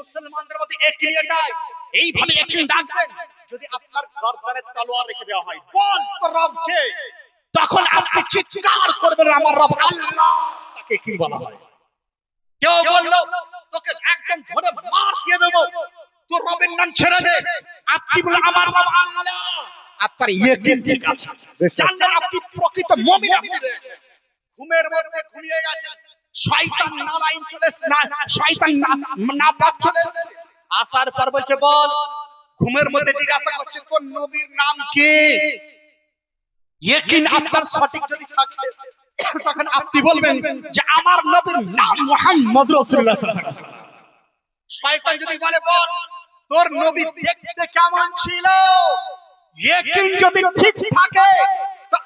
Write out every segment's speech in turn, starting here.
মুসলমানদের মধ্যে একই এইভাবে একই ডাকবেন যদি আপনার গর্দানে তলোয়ার রেখে দেওয়া হয়, বল তো রবকে। তখন আপনি চিৎকার করবেন, আমার রব আল্লাহ তাকে কি বলা হয়? কেউ বলল, তোকে একদম ধরে মার দিয়ে দেবো। তোর রবের নাম ছেড়ে দে। আপনি বলে আমার রব আল্লাহ। আপনার ইয়েকিন ঠিক আছে। জানলেন আপনি প্রকৃত মুমিন। আপনি ঘুমের মধ্যে ঘুমিয়ে গেছেন। শয়তান নারায়ণ চলে না শয়তান নাপাক চলে আসার পর বলছে বল ঘুমের মধ্যে জিজ্ঞাসা করছে তোর নবীর নাম কি? ইয়েকিন আপনার সঠিক যদি থাকে তখন আপনি বলবেন যে আমার নবীর নাম মুহাম্মদ রাসূলুল্লাহ সাল্লাল্লাহু আলাইহি ওয়াসাল্লাম। শয়তান যদি বলে বল তোর নবী দেখতে কেমন ছিল? ইয়েকিন যদি ঠিক থাকে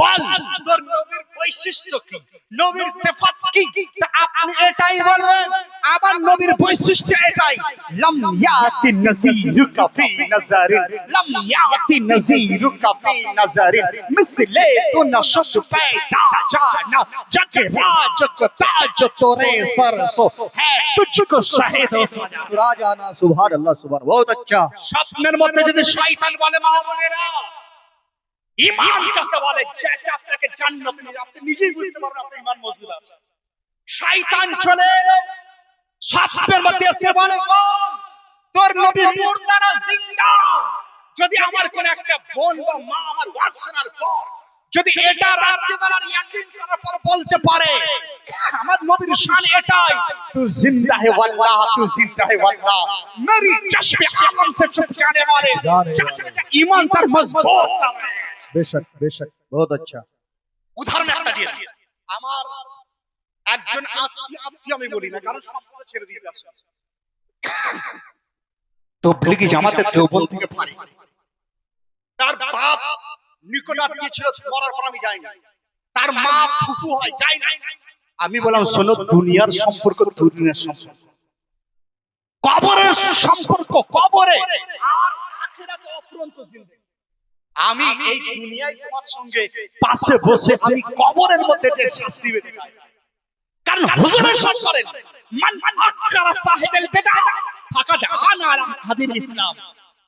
বল। তোর নবীর বৈশিষ্ট্য কি? নবীর সিফাত কি? আপনি এটাই বলবেন আমার নবীর বৈশিষ্ট্য এটাই। লাম ইয়াতি নাযীরুকা ফি নাযারিন লাম ইয়াতি নাযীরুকা ফি নাযারিন মিসলে তো নশত পেটা জানা। জকে রাজ কো তাজ তোরে সরসো। হ্যাঁ তুঝকো শাহিদ সুরা জানা সুবহানাল্লাহ সুবহান বহুত আচ্ছা। স্বপ্নের মধ্যে যদি শয়তান বলে মা বলে না ইমান কাকে বলে যেটা আপনাকে জান্নাতে নিয়ে যাবে। আপনি নিজেই বুঝতে পারবেন আপনার ইমান মজবুত আছে শয়তান চলে এলো স্বপ্নের মধ্যে এসে বলে "বোন, তোর নবী মুর্দা না জিন্দা যদি আমার কোন একটা বোন বা মা আমার ওয়াজ শোনার পর যদি এটা রাত্রিবেলার ইয়াকিন করার পর বলতে পারে আমার নবীর শান এটাই তু জিন্দা হে ওয়াল্লাহ তু জিন্দা হে ওয়াল্লাহ মেরি চশমে আলম সে চুপ जाने वाले যাতে ঈমান তার মজবুত হবে বেশক বেশক বহুত আচ্ছা। উদাহরণ একটা দিয়ে দিই। আমার একজন আত্মীয় আত্মীয় আমি বলি না কারণ সম্পূর্ণ ছেড়ে দিয়ে তবলিগি দেওবন্দ থেকে পারি। তার বাপ নিকট আত্মীয় ছিল মরার পর আমি যাই না তার মা ফুফু হয় যাই না। আমি বললাম শোনো দুনিয়ার সম্পর্ক দুনিয়ার সম্পর্ক। কবরের সম্পর্ক কবরে। আর আখিরাতে অফুরন্ত জিন্দেগি। আমি এই দুনিয়ায় তোমার সঙ্গে পাশে বসে আমি কবরের মধ্যে যে শাস্তি পেতে চাই। কারণ হুজুরের সব করেন। মান আক্কারা সাহেবেল বেদাত ফাকাদ আনা আলা হাদিল ইসলাম।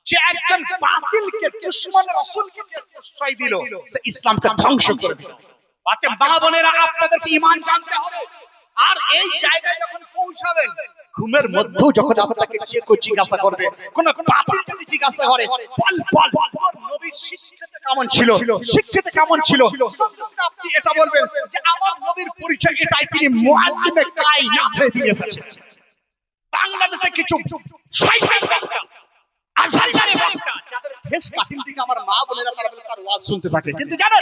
যে একজন বাতিলকে দুশমন রাসূলকে প্রশ্রয় দিল সে ইসলামকে ধ্বংস করে দিল। অতএব মা বোনেরা আপনাদেরকে ঈমান জানতে হবে। আর এই জায়গায় যখন পৌঁছাবেন, ঘুমের মধ্যেও যখন আপনাকে যে কেউ জিজ্ঞাসা করবে, কোন বাতিল যদি জিজ্ঞাসা করে বল বল তোর নবীর শিক্ষিত কেমন ছিল? শিক্ষিত কেমন ছিল? আপনি এটা বলবেন যে আমার নবীর পরিচয় এটাই তিনি মুআল্লিমে কায়নাত হয়ে দিয়ে এসেছেন। বাংলাদেশে কিছু শয়তান বক্তা আজহারি বক্তা, যাদের ফেস কাটিং দিকে আমার মা বোনেরা তারা বলে তার ওয়াজ শুনতে থাকে। কিন্তু জানেন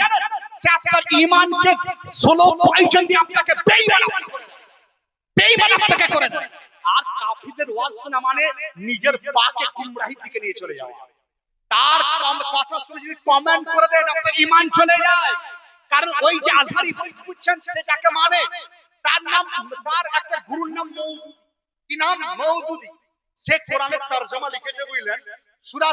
সে আপনার ঈমানকে 16 পয়জন দিয়ে আপনাকে দেয়। বেঈমান আপনাকে করে আর কাফিরদের ওয়াজ শোনা মানে নিজের পাকে গুমরাহির দিকে নিয়ে চলে যাওয়া। তার কথা শুনে যদি কমেন্ট করে দেন, আপনার ঈমান চলে যায়। কারণ ওই যে আজহারি বই বুঝছেন সেটাকে মানে তার নাম তার একটা গুরুর নাম মৌদুদি কি নাম? মৌদুদি। সে কোরআনের তরজমা লিখেছে বুঝলেন। সূরা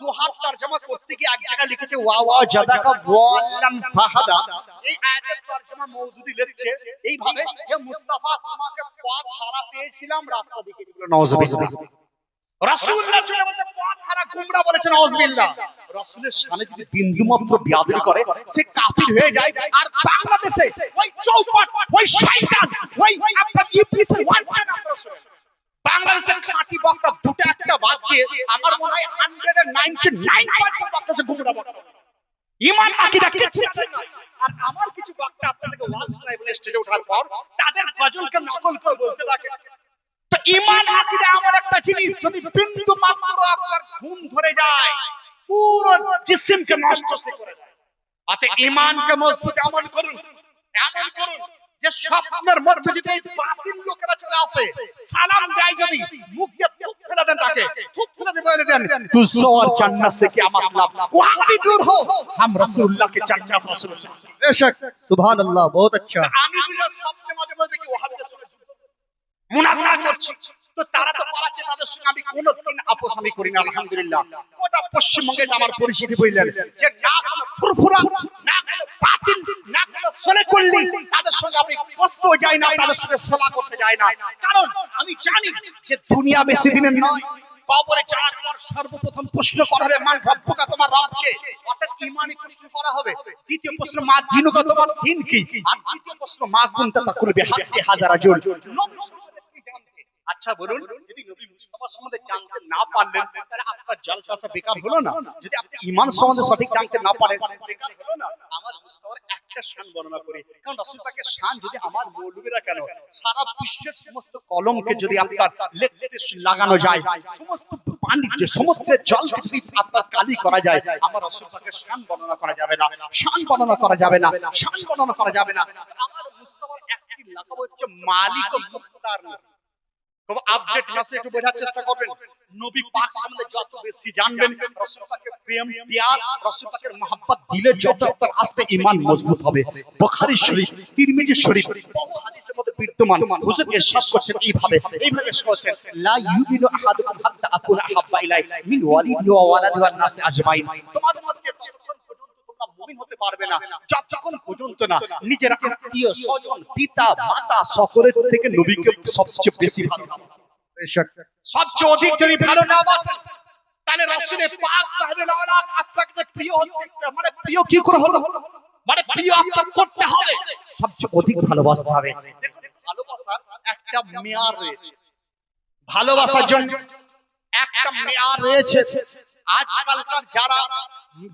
দুহার তরজমা করতে গিয়ে এক জায়গায় লিখেছে, ওয়া ওয়া জাদাকা ওয়াল্লান ফাহাদা। এই আয়াতের তরজমা মৌদুদি লিখছে, এইভাবে হে মুস্তাফা, তোমাকে পথ হারা পেয়েছিলাম, রাস্তা দেখিয়ে দিল নাউজুবিল্লাহ করে, সে কাফির হয়ে যায়, আর বাংলাদেশে ওই চৌপাট, ওই শয়তান, ওই আপনার ইবলিসের ওয়াজটা। আপনারা শুনেন বাংলাদেশের খাঁটি বক্তা দুটো একটা বাদ দিয়ে আমার মনে হয় হান্ড্রেড নাইনটি নাইন পার্সেন্ট বক্তা হচ্ছে গুমরা বক্তা। ইমান আকিদা নাই আর আমার কিছু বক্তা আপনাদেরকে ওয়াজ শোনায় বলে স্টেজে ওঠার পর তাদের গজলকে নকল করে বলতে থাকে। তো ইমান আকিদা এমন একটা জিনিস যদি বিন্দু মাত্র আপনার ঘুম ধরে যায় পুরো জিসিমকে নষ্ট করে দেয়। অত ইমানকে মজবুত এমন করুন। এমন করুন। যে স্বপ্নের মধ্যে যদি এই বাতিল লোকেরা চলে আসে সালাম দেয় যদি মুখ দিয়ে থুপ ফেলে দেন তাকে থুপ ফেলে দিয়ে বলে দেন তুই সোয়ার জান্নাত সে কি মতলব ও আমি দূর হো আম রাসূলুল্লাহ কে জান্নাত রাসূল বেশক সুবহানাল্লাহ বহুত আচ্ছা। আমি বুঝা স্বপ্নের মাঝে মাঝে দেখি ওহাবিদের সঙ্গে মুনাজাত করছি। তো তারা তো পালাচ্ছে তাদের সঙ্গে আমি কোনদিন আপোষ আমি করি না আলহামদুলিল্লাহ। কোটা পশ্চিমবঙ্গে আমার পরিচিতি বইলেন যে না কোনো ফুরফুরা না কোনো সর্বপ্রথম প্রশ্ন করা হবে মান রব্বুকা তোমার রবকে? অর্থাৎ ইমানি প্রশ্ন করা হবে। দ্বিতীয় প্রশ্ন, মা দিনুকা তোমার দিন কি? আর তৃতীয় প্রশ্ন, মা কুনতা তাকুল বিহাক্কি হাজারা জুল নবী? আচ্ছা বলুন। যদি নবী মুস্তাফা সম্বন্ধে জানতে না পারলেন তাহলে আপনার জলসা আসা বেকার হলো না। যদি আপনি ইমান সম্বন্ধে সঠিক জানতে না পারেন বেকার হলো না? আমার মুস্তাফার একটা শান বর্ণনা করি। কারণ রাসূল পাকের শান যদি আমার মৌলবীরা কেন সারা বিশ্বের সমস্ত কলমকে যদি আপনার লিখতে লাগানো যায় সমস্ত পানি যে সমুদ্রের জলকে যদি আপনার কালি করা যায় আমার রাসূল পাকের শান বর্ণনা করা যাবে না শান বর্ণনা করা যাবে না শান বর্ণনা করা যাবে না। আমার মুস্তাফার একটি লাকাব হচ্ছে মালিক ও মুখতার নবী খুব আপডেট মেসেজ একটু বোঝার চেষ্টা করবেন। নবী পাক সম্বন্ধে যত বেশি জানবেন রাসূল পাকের প্রেম প্যার রাসূল পাকের মহব্বত দিলে যত আপনার আসবে ঈমান মজবুত হবে। বুখারী শরীফ তিরমিজি শরীফ। বহু হাদিসের মধ্যে বিদ্যমান। হুজুর ইরশাদ করছেন এইভাবে। এইভাবে করছেন। লা ইউমিনু আহাদুকুম হাত্তা আকুনা ইলাই মিন ওয়ালিদি ওয়া ওয়ালাদি ওয়ান নাসি আজমাইন। তোমাদের মধ্যে হতে পারবে না। যতক্ষণ পর্যন্ত না নিজের আত্মীয় স্বজন পিতা মাতা সকলের থেকে নবীকে সবচেয়ে বেশি সবচেয়ে অধিক যদি ভালো না বাসে তাহলে পাক সাহেবের আওলাদ আপনাকে প্রিয় হতে মানে প্রিয় কি করে হলো? মানে, মানে প্রিয় আপনাকে করতে হবে। সবচেয়ে অধিক ভালোবাসতে হবে। দেখুন ভালোবাসার একটা মেয়ার রয়েছে। ভালোবাসার জন্য একটা মেয়ার রয়েছে। আজকালকার যারা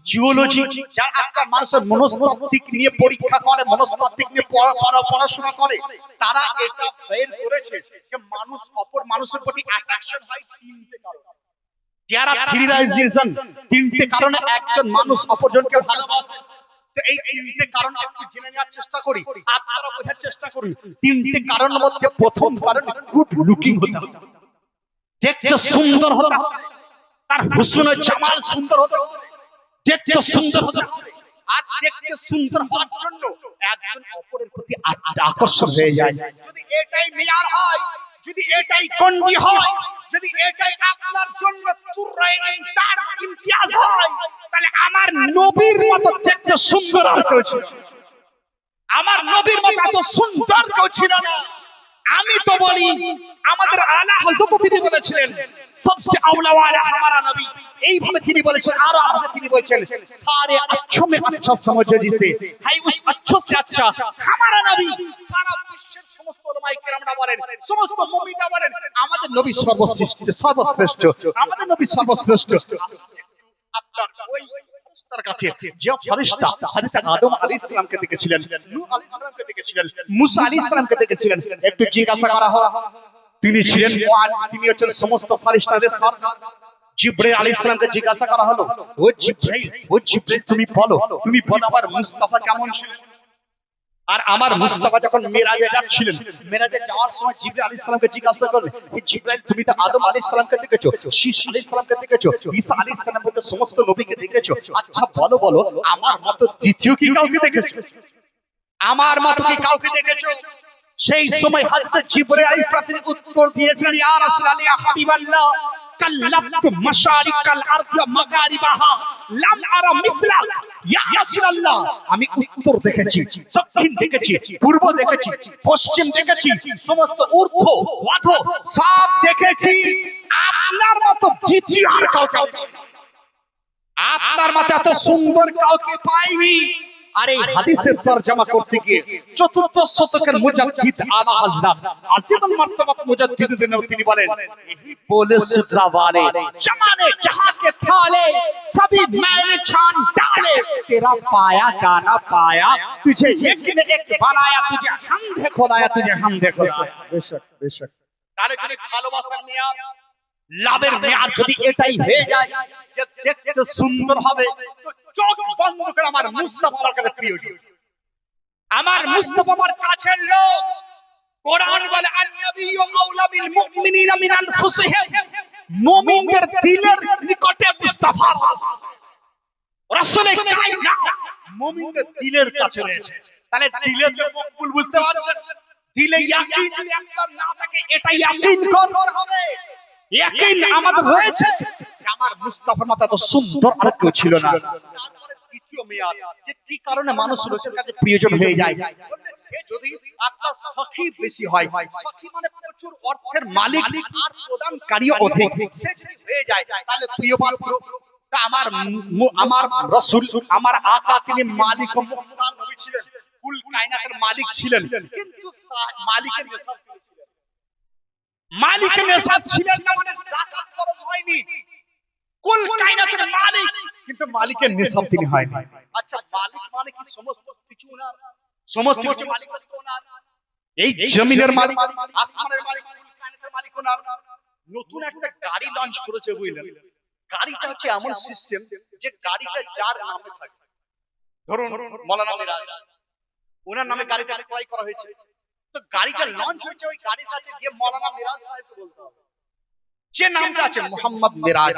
জিওলজি যারা একটা মানুষের মনস্তাত্ত্বিক নিয়ে পরীক্ষা করে, মনস্তাত্ত্বিক নিয়ে পড়া- পড়া- পড়াশোনা করে, তারা এটা বের করেছে যে মানুষ, অপর মানুষের প্রতি অ্যাট্রাকশন হয় তিনটে কারণে। কারণে একজন মানুষ অপরজনকে ভালোবাসে। এই তিনটে কারণ একটু জেনে নেওয়ার চেষ্টা করি আপনারা বোঝার চেষ্টা করুন তিনটে কারণের মধ্যে প্রথম কারণ গুড লুকিং হতে হবে। দেখতে সুন্দর হতে হবে। তার হুসন জামাল সুন্দর হতে দেখতে সুন্দর হতে আর দেখতে সুন্দর হওয়ার জন্য একজন অপরের প্রতি আকর্ষণ হয়ে যায়। যদি এটাই মেয়ার হয় যদি এটাই কন্ডি হয় যদি এটাই আপনার জন্য ইমতাজ ইমতিয়াজ হয় তাহলে আমার নবীর মতো দেখতে সুন্দর আর কেউ ছিল আমার নবীর মতো এত সুন্দর কেউ ছিল না। আমি তো বলি আমাদের আলা হযরত বলেছিলেন সবচেয়ে আওলা ওয়ালা हमारा নবী এইভাবে তিনি বলেছেন আর আমাদের তিনি বলেছেন সারে अच्छों में अच्छा समझो जिसे है उस अच्छों से अच्छा हमारा নবী সারা বিশ্বের সমস্ত উলামায়ে কেরামরা বলেন সমস্ত মুমিনরা বলেন আমাদের নবী সর্বশ্রেষ্ঠ সর্বশ্রেষ্ঠ আমাদের নবী সর্বশ্রেষ্ঠ আপনার ওই ফেরেশতার কাছে যে ফেরেশতা হযরত আদম আলাইহিস সালামকে দেখেছিলেন নূহ আলাইহিস সালামকে দেখেছিলেন মুসা আলাইহিস সালামকে দেখেছিলেন একটু জিজ্ঞাসা করা হোক তিনি ছিলেন তিনি হচ্ছেন সমস্ত ফেরেশতাদের সরদার জিব্রাইল আলাইহিস সালামকে জিজ্ঞাসা করা হলো, ও জিব্রাইল ও জিব্রাইল, তুমি আদম সমস্ত নবীকে দেখেছ? আচ্ছা বলো বলো, আমার মতো দ্বিতীয় কি কাউকে দেখেছ? আমার মতো কি কাউকে দেখেছ? সেই সময় হযরত জিবরাইল আলাইহিস সালাম উত্তর দিয়েছেন ইয়া রাসূলুল্লাহ হাবিবাল্লাহ কাল্লাবতু মাশারিকাল আরদি মাগারিবাহা লাম আরা মিসলা ইয়া রাসূলুল্লাহ। আমি উত্তর দেখেছি দক্ষিণ দেখেছি পূর্ব দেখেছি পশ্চিম দেখেছি সমস্ত ঊর্ধ্ব অধ সব দেখেছি। আপনার মতো দ্বিতীয় আর কাউকে আপনার মতো এত সুন্দর কাউকে পাইনি। আর এই হাদিসের তরজমা করতে গিয়ে চতুর্থ শতকের মুজাদ্দিদ আলা হযরত আসিফুল মারতাবাত মুজাদ্দিদিন তিনি বলেন यही बोले सुतरा वाले जमाने जहां के थाले सभी मैंने छान डाले तेरा पाया गाना पाया तुझे एक ने एक बनाया तुझे हम देखो लाया तुझे हम देखो बेशक बेशक তাহলে যদি ভালোবাসার মেয়াদ লাভের মেয়াদ যদি এটাই হয়ে যায় যে দেখতে সুন্দর হবে তো চোখ বন্ধ করে আমার মুস্তাফার কাছে প্রিয় আমার মুস্তাফা কাছের লোক। কোরআন বলে আন-নবী আউলা বিল মুমিনিনা মিন আনফুসিহিম মুমিনদের দিলের নিকটে মুস্তাফা। রাসূলের কায়না মুমিনদের দিলের কাছে রয়েছে। তাহলে দিলের মকবুল বুঝতে পারছেন? দিলে ইয়াকিন যদি আপনার না থাকে এটা ইয়াকিন করতে হবে। ইয়াকিন আমাদের রয়েছে আমার মুস্তাফার মতো এত সুন্দর আর কেউ ছিল না। দ্বিতীয় মেয়াদ যে কি কারণে মানুষ লোকের কাছে প্রিয়জন হয়ে যায়? সে যদি আপনার সখী বেশি হয় সখী মানে প্রচুর অর্থের মালিক আর প্রদানকারী অধিক। সে যদি হয়ে যায় তাহলে প্রিয় পাত্র আমার আমার রসুল আমার আকা তিনি মালিক ও মুখতার নবী ছিলেন। কুল কায়নাতের মালিক ছিলেন। কিন্তু মালিকের ছিলেন নেশাব ছিলেন না মানে যাকাত খরচ হয়নি। কুল কায়নাতের মালিক। কিন্তু মালিকের নেশাব তিনি হয়নি। আচ্ছা মালিক মানে কি সমস্ত কিছু না সমস্ত কিছু মালিক মালিক ওনার। এই জমিনের মালিক। আসমানের মালিক কায়নাতের মালিক ওনার। নতুন একটা গাড়ি লঞ্চ করেছে বুঝলেন। গাড়িটা হচ্ছে এমন সিস্টেম যে গাড়িটা যার নামে থাকে। ধরুন মৌলানা মিরাজ। ওনার নামে গাড়িটা ক্রয় করা হয়েছে। তো গাড়িটা লঞ্চ হয়েছে ওই গাড়ির কাছে গিয়ে মৌলানা মিরাজ সাহেবকে বলতে হবে। যে নামটা আছে মোহাম্মদ মিরাজ।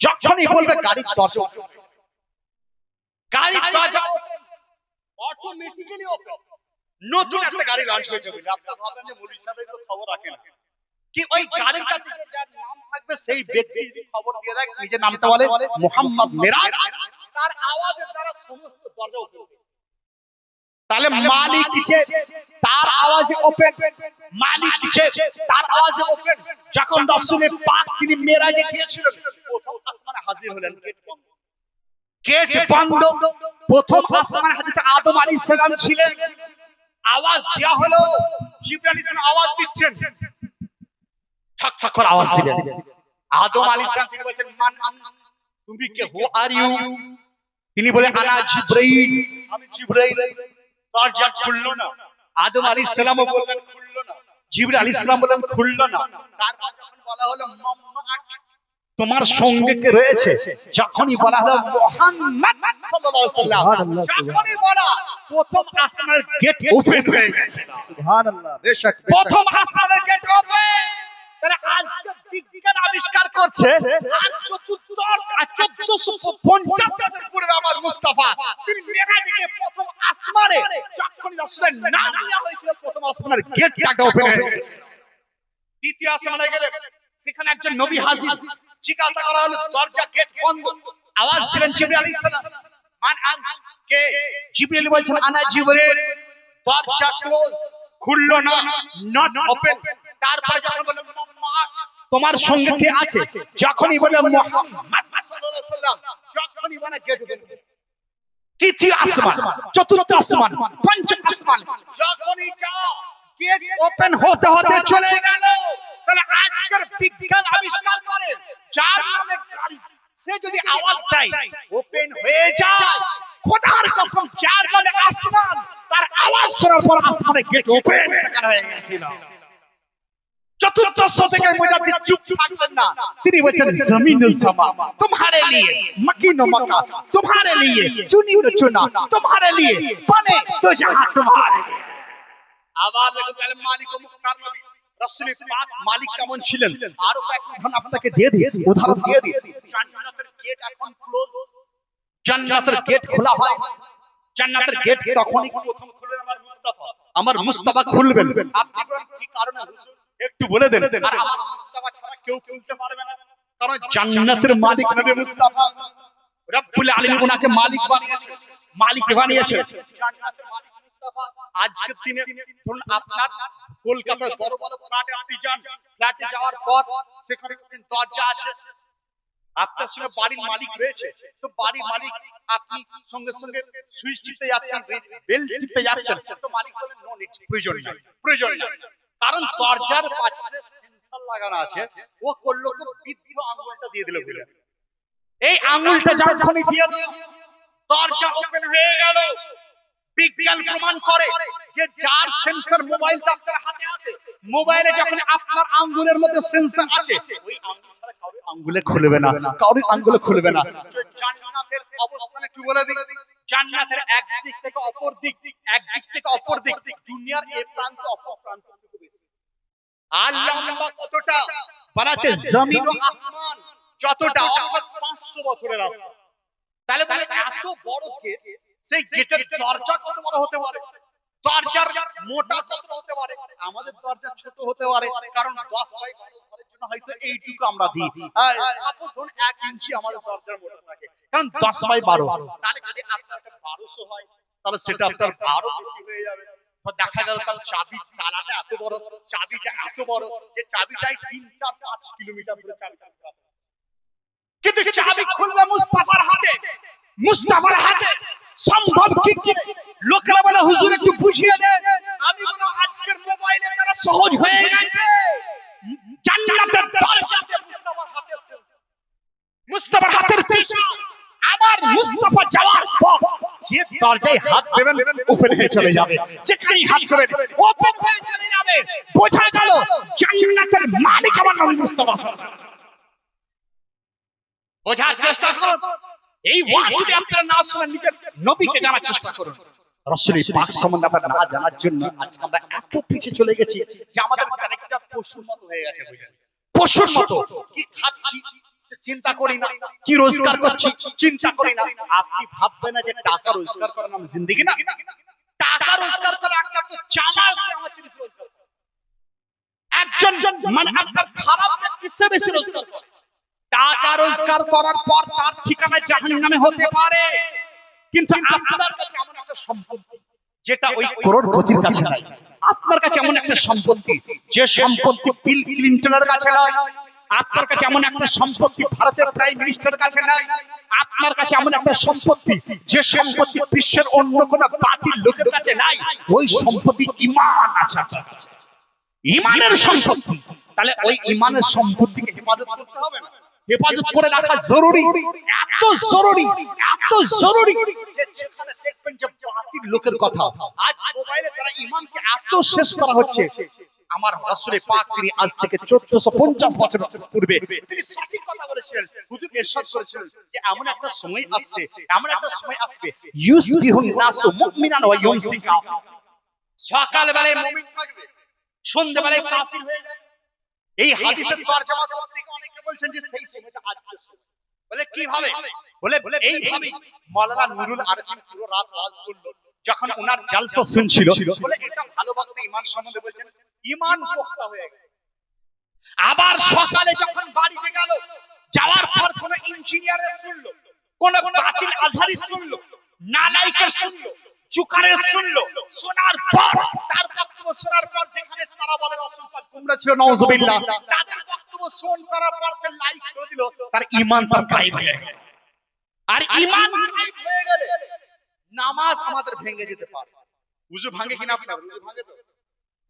যখনই বলবে গাড়ির দরজা গাড়ির দরজা অটোমেটিক্যালি ওপেন নতুন একটা গাড়ি লঞ্চ আপনারা ভাবেন যে মৌলী সাহেব এগুলো খবর রাখেন কি ওই গাড়ির কাছে যার নাম থাকবে সেই ব্যক্তি যদি খবর দিয়ে দেয় নিজের নামটা বলে মোহাম্মদ মিরাজ। তার আওয়াজের দ্বারা সমস্ত দরজা ওপেন তাহলে মালিক যে তার আওয়াজে ওপেন মালিক যে তার আওয়াজে ওপেন যখন রাসূলের পাক তিনি মেরাজে গিয়েছিলেন প্রথম আসমানে হাজির হলেন। গেট বন্ধ। গেট বন্ধ। প্রথম আসমানে আদম আলাইহিস সালাম ছিলেন। আওয়াজ দেয়া হলো। জিবরাইল আলাইহিস সালাম আওয়াজ দিচ্ছেন। ঠক ঠক করে আওয়াজ দিলেন। আদম আলাইহিস সালাম তিনি মান তুমি কে? হু আর ইউ তিনি বলে আনা জিব্রাইল। আমি জিব্রাইল। দরজা খুললো না। আদম আলী বললেন খুললো না। আলী ইসলাম বললেন খুললো না। তারপর যখন বলা হলো তোমার সঙ্গে কে রয়েছে? যখনই বলা হলো মুহাম্মদ সাল্লাল্লাহু আলাইহি যখনই বলা প্রথম আসমানের গেট ওপেন হয়ে গেছে। সুবহানাল্লাহ বেশক প্রথম আসমানের গেট ওপেন আজকে বিজ্ঞান আবিষ্কার করছে আর চতুর্দশ আর চোদ্দশো পঞ্চাশ বছর পূর্বে আমার মুস্তাফা। তিনি প্রথম আসমানে যখন নাম নেওয়া হয়েছিল, প্রথম আসমানের ওপেন হয়ে গেছে। দ্বিতীয় আসমানে গেলে সেখানে একজন নবী হাজির। জিজ্ঞাসা করা হলো, দরজা গেট বন্ধ? আওয়াজ দিলেন জিবরিল মান আন? কে? বলছেন, আনা জিবরিল। দরজা ক্লোজ খুললো না নট ওপেন তারপরে যখন মুহাম্মদ তোমার সঙ্গে কে আছে? যখনই বলে মুহাম্মদ যখনই গেট ওপেন তৃতীয় আসমান, চতুর্থ আসমান পঞ্চম আসমান। যখনই যাও গেট ওপেন হতে হতে চলে গেল। তাহলে আজকের বিজ্ঞান আবিষ্কার করে, যার নামে গাড়ি, সে যদি আওয়াজ দেয় ওপেন হয়ে যায়। খোদার কসম, যার নামে আসমান তার আওয়াজ শোনার পর আসমানে গেট ওপেন সেখানে হয়ে গিয়েছিল চতুর্দশ থেকে মুজাদ্দিদ চুপ থাকবেন না। তিনি বলছেন জমিন সামা তোমারে লিয়ে মকিন মকা তোমারে লিয়ে চুনি চুনা তোমারে লিয়ে বনে তো জাহান তোমারে আবার দেখুন তাহলে মালিক মুখতার নবী। রাসূলের পাক মালিক কেমন ছিলেন? আরও কয়েকটা উদাহরণ আপনাকে দিয়ে দিয়ে উদাহরণ দিয়ে দিয়ে জান্নাতের গেট এখন ক্লোজ জান্নাতের গেট খোলা হয়। জান্নাতের গেট তখনই প্রথম আমার মুস্তাফা। আমার মুস্তাফা খুলবেন। আপনি কি কারণে একটু বলে দেন। আর আমার মুস্তাফা ছাড়া কেউ খুলতে পারবে না? কারণ জান্নাতের মালিক নবী মুস্তাফা। রব্বুল আলামিন ওনাকে মালিক বানিয়েছে। মালিক বানিয়েছে। জান্নাতের মালিক মুস্তাফা। আজকের দিনে ধরুন আপনার কলকাতার বড় বড় ফ্ল্যাটে আপনি যান ফ্ল্যাটে যাওয়ার পর সেখানে দরজা আছে। আপনার সঙ্গে বাড়ির মালিক রয়েছে। তো বাড়ির মালিক, আপনি সঙ্গে সঙ্গে সুইচ টিপতে যাচ্ছেন বেল টিপতে যাচ্ছেন। তো মালিক বলেন নো নিড প্রয়োজন নেই প্রয়োজন নেই। কারণ দরজার পাশে সেন্সর লাগানো আছে, ও করল তো বৃদ্ধ আঙ্গুলটা দিয়ে দিল বুঝলেন এই আঙ্গুলটা যখনই দিয়ে দিল, দরজা ওপেন হয়ে গেল। বিজ্ঞান প্রমাণ করে যে যার সেন্সর মোবাইল আপনার হাতে হাতে মোবাইলে যখন আপনার আঙ্গুলের মধ্যে সেন্সর আছে, ওই আঙ্গুল খুলবে না, কারোর আঙ্গুলে খুলবে না। জান্নাতের অবস্থান একটু বলে জান্নাতের এক দিক থেকে অপর দিক এক দিক থেকে অপর দিক, দুনিয়ার প্রান্ত অপর প্রান্ত লম্বা কতটা? বানাতে জমিন ও আসমান যতটা, অর্থাৎ 500 বছরের রাস্তা। তাহলে বলে এত বড় গেট সেই গেটের দরজা কত বড় হতে পারে? দরজার মোটা কত হতে পারে? আমাদের দরজা ছোট হতে পারে, কারণ দশ বাই হয়তো এইটুকু আমরা দিই। ধরুন এক ইঞ্চি আমাদের দরজার মোটা থাকে। কারণ দশ বাই বারো, তাহলে যদি হয়, তাহলে সেটা আপনার হয়ে যাবে। দেখা গেল তার চাবির তালাটা এত বড়, চাবিটা এত বড় যে চাবিটাই তিন চার পাঁচ কিলোমিটার চাবিটা কিন্তু চাবি খুলবে মুস্তাফার হাতে মুস্তাফার হাতে। সম্ভব কি করে লোকেরা বলে, হুজুর, একটু বুঝিয়ে দেন আমি বলো আজকের মোবাইলে তারা সহজ হয়ে গেছে। জান্নাতের দরজাতে মুস্তাফার হাতে আছে। মুস্তাফার হাতের পেশা আবার মুস্তাফা যাওয়ার পর যে দরজায় হাত দেবেন, ওপেন হয়ে চলে যাবে। যেখানেই হাত দেবেন, ওপেন হয়ে চলে যাবে। বোঝা গেল জান্নাতের মালিক আমার নবী মুস্তাফা। বোঝার চেষ্টা করুন এই ওয়াজ যদি আপনারা না শুনেন নিজের নবীকে জানার চেষ্টা করুন। রসুলের পাক সম্বন্ধে আমরা না জানার জন্য আজকে আমরা এত পিছিয়ে চলে গেছি যে আমাদের ক্যারেক্টার পশুর মতো হয়ে গেছে বুঝলেন? পশুর মতো। কি খাচ্ছি? চিন্তা করি না। কি রোজগার করছি? চিন্তা করি না। আপনি ভাববেন না যে টাকা রোজগার করার নাম জিন্দেগি না। টাকা রোজগার করে একটা তো চামার সে আমার জিনিস রোজগার করে। একজন মানে আপনার খারাপ ব্যক্তি সে বেশি রোজগার করে। টাকা রোজগার করার পর তার ঠিকানা জাহান্নামে হতে পারে। কিন্তু আপনার কাছে এমন একটা সম্পত্তি যেটা ওই করোড়পতির কাছে নাই। আপনার কাছে এমন একটা সম্পত্তি যে সম্পত্তি বিল ক্লিন্টনের কাছে নয় আপনার কাছে এমন একটা সম্পত্তি ভারতের প্রাইম মিনিস্টারের কাছে নাই। আপনার কাছে এমন একটা সম্পত্তি যে সম্পত্তি বিশ্বের অন্য কোন পার্টির লোকের কাছে নাই। ওই সম্পত্তি ইমান আছে আপনার কাছে। ইমানের সম্পত্তি। তাহলে ওই ইমানের সম্পত্তিকে হেফাজত করতে হবে না। হেফাজত করে রাখা জরুরি, এত জরুরি এত জরুরি যেখানে দেখবেন যে বাতিল লোকের কথা, আজ মোবাইলে তারা ইমানকে এত শেষ করা হচ্ছে। আমার রাসূলে পাক তিনি আজ থেকে 1450 বছর পূর্বে তিনি সঠিক কথা বলেছিলেন, হুজুর ইরশাদ করেছিলেন যে এমন একটা সময় আসছে, এমন একটা সময় আসবে, ইউসবিহুন নাসু মুমিনান ওয়া ইউমসি কাফির সকাল মুমিন থাকবে সন্ধ্যা বেলায় কাফির হয়ে যাবে। এই হাদিসের তরজমা করতে গিয়ে অনেকে বলছেন যে সেই সময়টা সময়। বলে কীভাবে বলে বলে এইভাবে মাওলানা নুরুল আরফিন পুরো রাত ওয়াজ করল। যখন ওনার জালসা শুনছিল বলে এটা ভালো ভক্ত ইমান সম্বন্ধে বলছেন ইমান পোক্তা হয়ে গেল। আবার সকালে যখন বাড়িতে গেল যাওয়ার পর কোন ইঞ্জিনিয়ারের শুনলো কোন বাতিল আজহারি শুনলো নালাইকের শুনলো। চুকারের শুনলো। শোনার পর তার বক্তব্য শোনার পর যেখানে সারা বলে রসুল পাক গুমরা ছিল নওজুবিল্লাহ তাদের বক্তব্য শোন করার পর সে লাইক করে দিল। তার ঈমান তার গায়েব হয়ে গেল। আর ঈমান গায়েব হয়ে গেলে নামাজ আমাদের ভেঙে যেতে পারে। উজু ভাঙে কিনা আপনার উজু ভাঙে তো?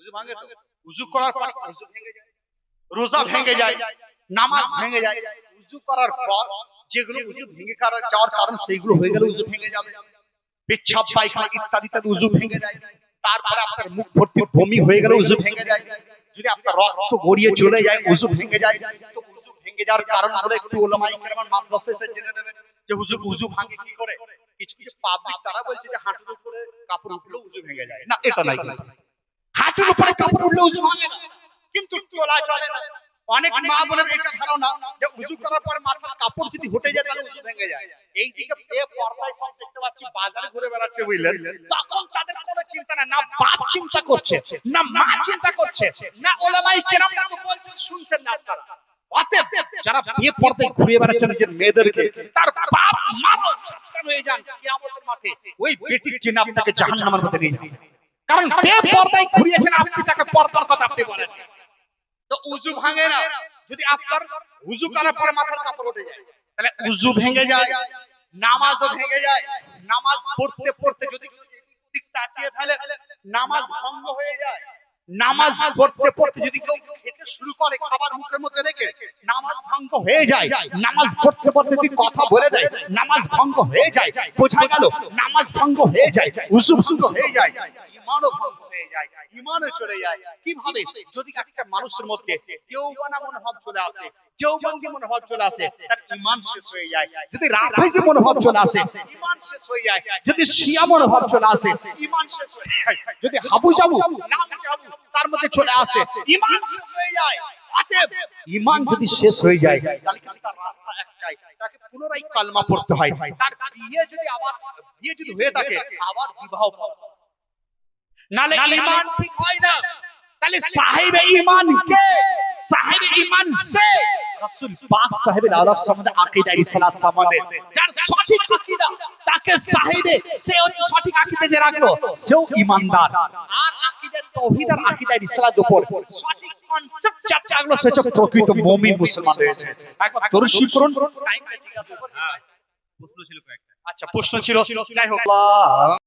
উজু ভাঙে তো? উজু করার পর উজু ভেঙে যায়। রোজা ভেঙে যায়। নামাজ ভেঙে যায়। উজু করার পর যেগুলো উজু ভেঙে যাওয়ার কারণ সেইগুলো হয়ে গেলে উজু ভেঙে যাবে। পেচ্ছাপ, পায়খানা ইত্যাদি উজু ভেঙে যায়। তারপরে আপনার মুখ ভর্তি বমি হয়ে গেলে উজু ভেঙে যায়। যদি আপনার রক্ত গড়িয়ে চলে যায়, উজু ভেঙে যায়। তো উজু ভেঙে যাওয়ার কারণ হলো একটু ওলামাই কেরামান মাদ্রাসা এসে জেনে নেবেন যে হুজুর উজু ভাঙে কি করে। কিছু কিছু পাবলিক তারা বলছে যে হাঁটুর উপরে কাপড় উঠলে উজু ভেঙে যায়। না, এটা নাই। হাঁটুর উপরে কাপড় উঠলে উজু ভাঙে না। কিন্তু তোলা চলে না। অনেক মা বোনের এটা ধারণা যে উজু করার পর মাথার কাপড় যদি হটে যায় তাহলে উজু ভেঙে যায়। এইদিকে এ পর্দায় সব দেখতে পাচ্ছি বাজারে ঘুরে বেড়াচ্ছে বুঝলেন। তখন তাদের কোনো চিন্তা না না বাপ চিন্তা করছে না মা চিন্তা করছে না ওলামাই কেরামরা তো বলছেন শুনছেন না আপনারা। অতএব যারা বিয়ে পর্দায় ঘুরে বেড়াচ্ছেন নিজের মেয়েদেরকে তার বাপ মাও সাবধান হয়ে যান কিয়ামতের মাঠে। ওই বেটির জন্য আপনাকে জাহান্নামের মধ্যে নিয়ে যাবে। কারণ বে পর্দায় ঘুরিয়েছেন আপনি তাকে পর্দার কথা আপনি বলেন। তো উজু ভাঙে না। যদি আপনার উজু করার পরে মাথার কাপড় উঠে যায়, তাহলে উজু ভেঙে যায়, নামাজও ভেঙে যায়। নামাজ পড়তে পড়তে যদি নামাজ হয়ে যায়। নামাজ পড়তে পড়তে যদি কথা বলে দেয়, নামাজ ভঙ্গ হয়ে যায়, বোঝা গেল, নামাজ ভঙ্গ হয়ে যায়, উজু ভঙ্গ হয়ে যায়। ইমানও ভঙ্গ হয়ে যায়, ইমানও চলে যায়। কীভাবে? যদি একটা মানুষের মধ্যে দেওবানা মনোভাব চলে আসে মনোভাব চলে আসে, তার ইমান শেষ হয়ে যায়। যদি মনোভাব চলে আসে, ইমান শেষ হয়ে যায়। যদি শিয়া মনোভাব চলে আসে, ইমান শেষ হয়ে যায়। যদি হাবু যাবু তার মধ্যে চলে আসে, ইমান শেষ হয়ে যায়। ইমান যদি শেষ হয়ে যায়, তাহলে তার রাস্তা একটাই, তাকে পুনরায় কালমা পড়তে হয়। তার বিয়ে যদি আবার, বিয়ে যদি হয়ে থাকে, আবার বিবাহ। নালে ঈমান ঠিক হয় না। তাহলে সাহেবে ঈমান কে? সাহেবে ঈমান সে? রাসূল পাক সাহেবের আলাপ সম্বন্ধে আকীদা রিসালাত সম্বন্ধে। যার সঠিক আকীদা তাকে সাহেবে সে হচ্ছে সঠিক আকীদা যে রাখল সেও ঈমানদার আর আকীদা তাওহীদ আর আকীদা রিসালাত উপর। সঠিক কনসেপ্ট যার থাকল সে হচ্ছে প্রকৃত মুমিন মুসলমান হয়েছে একবার করুন জিজ্ঞাসা করুন প্রশ্ন ছিল কয়েকটা। আচ্ছা প্রশ্ন ছিল। যাই হোক।